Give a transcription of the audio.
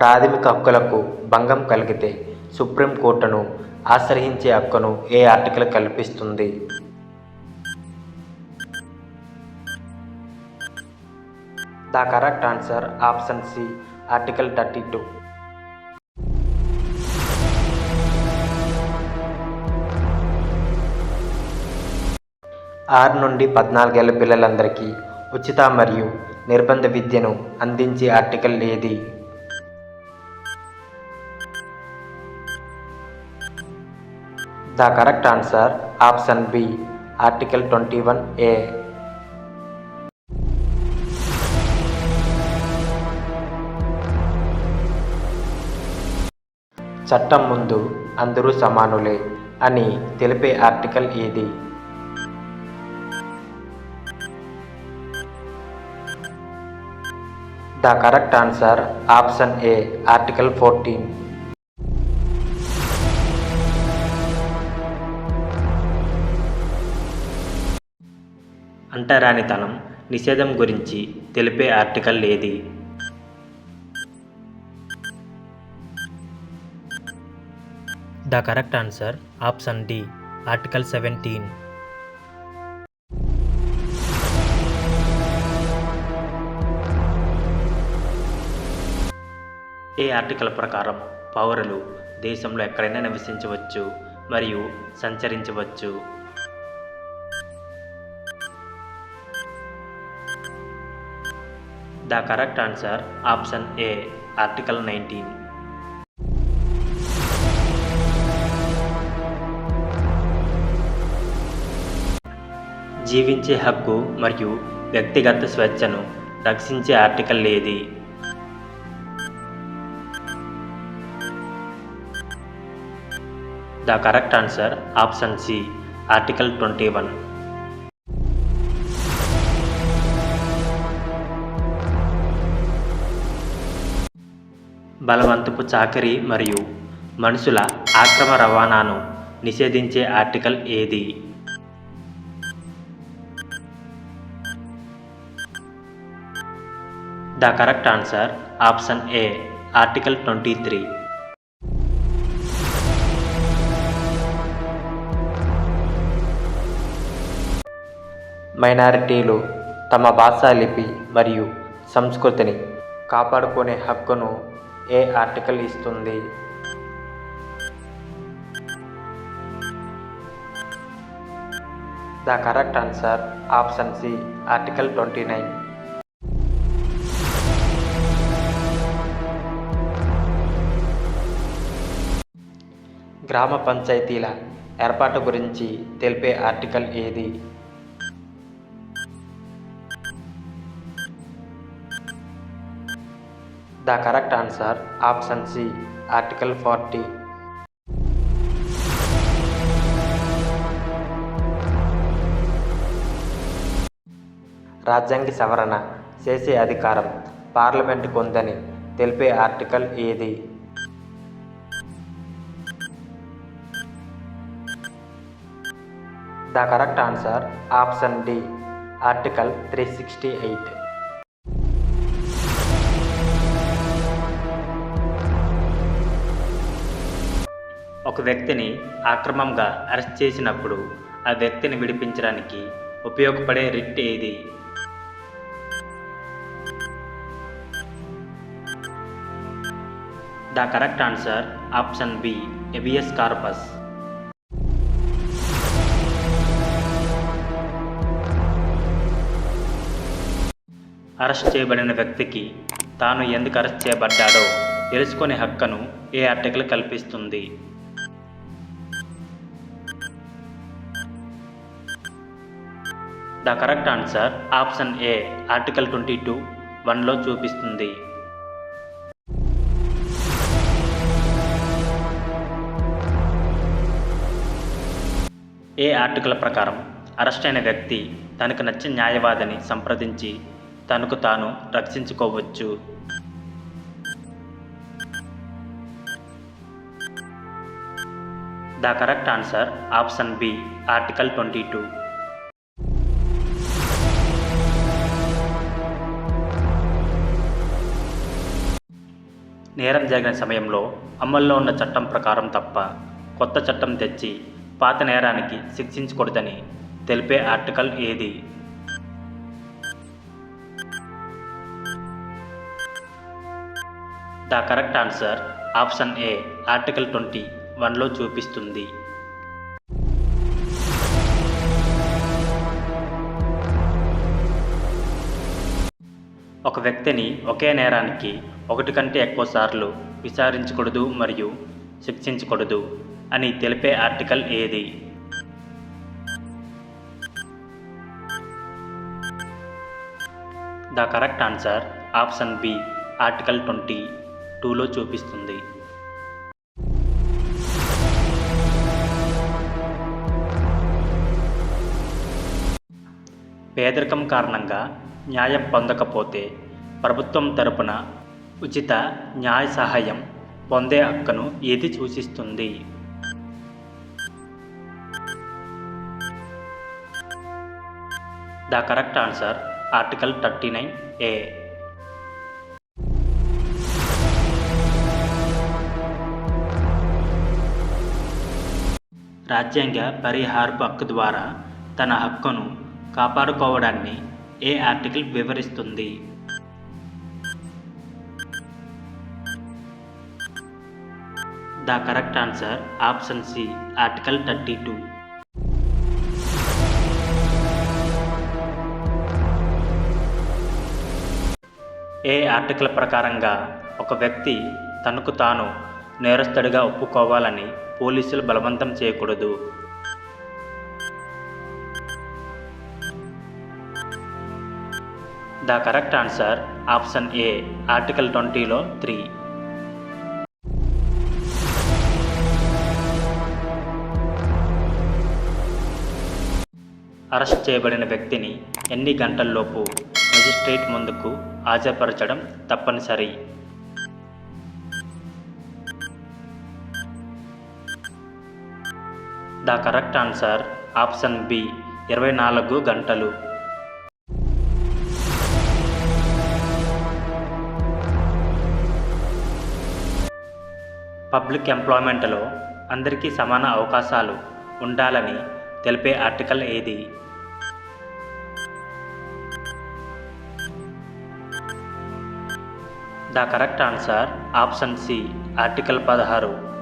ప్రాథమిక హక్కులకు భంగం కలిగితే సుప్రీంకోర్టును ఆశ్రయించే హక్కును ఏ ఆర్టికల్ కల్పిస్తుంది? The correct answer option C article thirty two. ఆరు నుండి పద్నాలుగేళ్ళ పిల్లలందరికీ ఉచిత మరియు నిర్బంధ విద్యను అందించే ఆర్టికల్ ఏది? The correct answer option B article twenty one A. చట్టం ముందు అందరూ సమానులే అని తెలిపే ఆర్టికల్ ఏది? The correct answer option A article fourteen. అంటరానితనం నిషేధం గురించి తెలిపే ఆర్టికల్ ఏది? The correct answer option D article seventeen. A article ప్రకారం పౌరులు దేశంలో ఎక్కడైనా నివసించవచ్చు మరియు సంచరించవచ్చు? The correct answer option A article nineteen. జీవించే హక్కు మరియు వ్యక్తిగత స్వేచ్ఛను రక్షించే ఆర్టికల్ ఏది? The correct answer option C article twenty one. బలవంతపు చాకరీ మరియు మనుషుల ఆక్రమ రవాణాను నిషేధించే ఆర్టికల్ ఏది? The correct answer option A article twenty three. మైనారిటీలు తమ భాషా లిపి మరియు సంస్కృతిని కాపాడుకునే హక్కును ఏ ఆర్టికల్ ఇస్తుంది? The correct answer option C article twenty nine. గ్రామ పంచాయతీల ఏర్పాటు గురించి తెలిపే ఆర్టికల్ ఏది? The correct answer option C article forty. రాజ్యాంగ సవరణ చేసే అధికారం పార్లమెంటుకు ఉందని తెలిపే ఆర్టికల్ ఏది? The correct answer option D article three sixty eight. ఒక వ్యక్తిని అక్రమంగా అరెస్ట్ చేసినప్పుడు ఆ వ్యక్తిని విడిపించడానికి ఉపయోగపడే రిట్ ఏది? The correct answer option B habeas corpus. Arrest చేయబడిన వ్యక్తికి తాను ఎందుకు అరెస్ట్ చేయబడ్డాడో తెలుసుకునే హక్కును ఏ ఆర్టికల్ కల్పిస్తుంది? The correct answer option A article twenty two వన్లో చూపిస్తుంది. ఏ ఆర్టికల్ ప్రకారం అరెస్ట్ అయిన వ్యక్తి తనకు నచ్చిన న్యాయవాదిని సంప్రదించి తనకు తాను రక్షించుకోవచ్చు? The correct answer option B article twenty two. నేరం జరిగిన సమయంలో అమల్లో ఉన్న చట్టం ప్రకారం తప్ప కొత్త చట్టం తెచ్చి పాత నేరానికి శిక్షించకూడదని తెలిపే ఆర్టికల్ ఏది? The correct answer option A article twenty వన్లో చూపిస్తుంది. ఒక వ్యక్తిని ఒకే నేరానికి ఒకటి కంటే ఎక్కువ సార్లు విచారించకూడదు మరియు శిక్షించకూడదు అని తెలిపే ఆర్టికల్ ఏది? The correct answer option B article twenty టూలో చూపిస్తుంది. పేదరికం కారణంగా న్యాయం పొందకపోతే ప్రభుత్వం తరపున ఉచిత న్యాయ సహాయం పొందే హక్కును ఏది సూచిస్తుంది? The correct answer article thirty nine A రాజ్యాంగ పరిహారపు హక్కు ద్వారా తన హక్కును కాపాడుకోవడాన్ని ఏ ఆర్టికల్ వివరిస్తుంది? The correct answer option C article thirty two. A article ప్రకారంగా ఒక వ్యక్తి తనకు తాను నేరస్తుడిగా ఒప్పుకోవాలని పోలీసులు బలవంతం చేయకూడదు? The correct answer option A article ట్వంటీలో త్రీ. అరెస్ట్ చేయబడిన వ్యక్తిని ఎన్ని గంటల్లోపు మెజిస్ట్రేట్ ముందుకు హాజరుపరచడం తప్పనిసరి? The correct answer option B ఇరవై నాలుగు గంటలు. పబ్లిక్ ఎంప్లాయ్మెంట్లో అందరికీ సమాన అవకాశాలు ఉండాలని తెలిపే ఆర్టికల్ ఏది? The correct answer option C article పదహారు.